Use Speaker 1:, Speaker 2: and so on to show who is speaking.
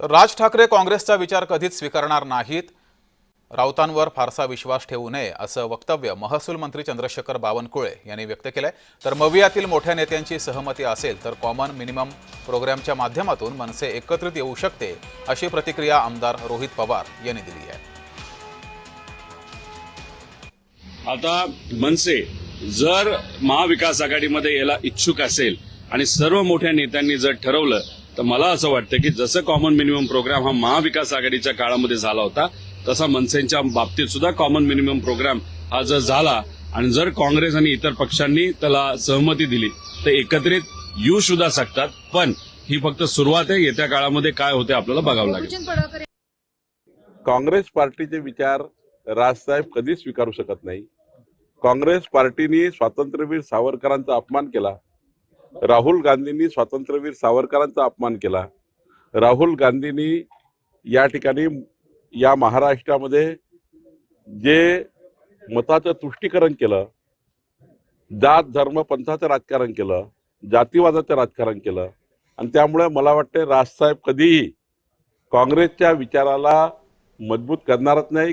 Speaker 1: तर राज ठाकरे काँग्रेसचा विचार कधीच स्वीकारणार नाहीत. राऊतांवर फारसा विश्वास ठेवू नये असं वक्तव्य महसूल मंत्री चंद्रशेखर बावनकुळे यांनी व्यक्त केलंय. तर मवियातील मोठ्या नेत्यांची सहमती असेल तर कॉमन मिनिमम प्रोग्रामच्या माध्यमातून मनसे एकत्रित येऊ शकते अशी प्रतिक्रिया आमदार रोहित पवार यांनी दिली आहे.
Speaker 2: आता मनसे जर महाविकास आघाडीमध्ये यायला इच्छुक असेल आणि सर्व मोठ्या नेत्यांनी जर ठरवलं तर मला असं वाटतं की जसं कॉमन मिनिमम प्रोग्राम हा महाविकास आघाडीच्या काळामध्ये झाला होता तसा मनसेच्या बाबतीत सुद्धा कॉमन मिनिमम प्रोग्राम हा जर झाला आणि जर काँग्रेस आणि इतर पक्षांनी त्याला सहमती दिली तर एकत्रित येऊ सुद्धा शकतात. पण ही फक्त सुरुवात आहे. येत्या काळामध्ये काय होते आपल्याला बघावं लागेल.
Speaker 3: काँग्रेस पार्टीचे विचार राजसाहेब कधीच स्वीकारू शकत नाही. काँग्रेस पार्टीने स्वातंत्र्यवीर सावरकरांचा अपमान केला. राहुल गांधींनी स्वातंत्र्यवीर सावरकरांचा अपमान केला. राहुल गांधींनी या ठिकाणी या महाराष्ट्रामध्ये जे मताचं तुष्टीकरण केलं जात धर्म पंथाचं राजकारण केलं जातीवादाचं राजकारण केलं आणि त्यामुळे मला वाटते राजसाहेब कधीही काँग्रेसच्या विचाराला मजबूत करणारच नाही